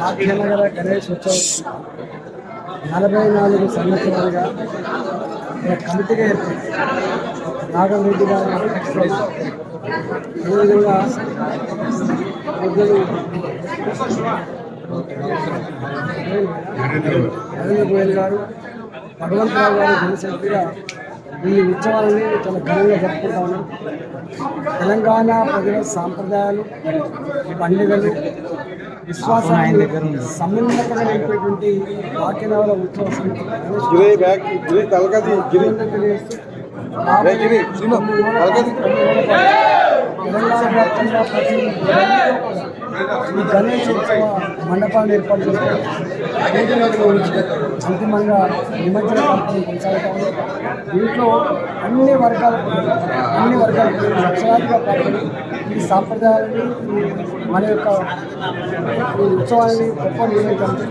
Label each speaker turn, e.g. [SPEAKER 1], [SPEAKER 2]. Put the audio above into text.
[SPEAKER 1] భాగ్యనగర గణేష్ ఉత్సవం నలభై నాలుగు సంవత్సరాలుగా కమిటీగా ఏర్పడింది. నాగరెడ్డి గారి అధ్యక్షతన అదేవిధంగా పెద్దలు నరేంద్ర గోయల్ గారు భగవంతరావు గారు జనసభ్యుగా ఈ ఉత్సవాలని చాలా ఘనంగా జరుపుకుంటా ఉన్నాం. తెలంగాణ ప్రజల సాంప్రదాయాలు పండుగలు విశ్వాసాన్ని సమున్నతమైనటువంటి వాక్యనవల ఉత్సవ తెలియజేస్తూ
[SPEAKER 2] ఏ గిరి శ్రీను తలకది
[SPEAKER 1] తెలంగాణ వ్యాప్తంగా ప్రతి ఈ గణేష్ ఉత్సవ మండపాన్ని ఏర్పాటు చేస్తారు ఐదు రోజుల నుంచి అంతిమంగా నిమజ్జన కార్యక్రమం కొనసాగుతా దీంట్లో అన్ని వర్గాల అన్ని వర్గాల లక్షలాదిగా పాల్గొని ఈ సాంప్రదాయాన్ని మన యొక్క ఉత్సవాన్ని గొప్ప నిర్వహించాలి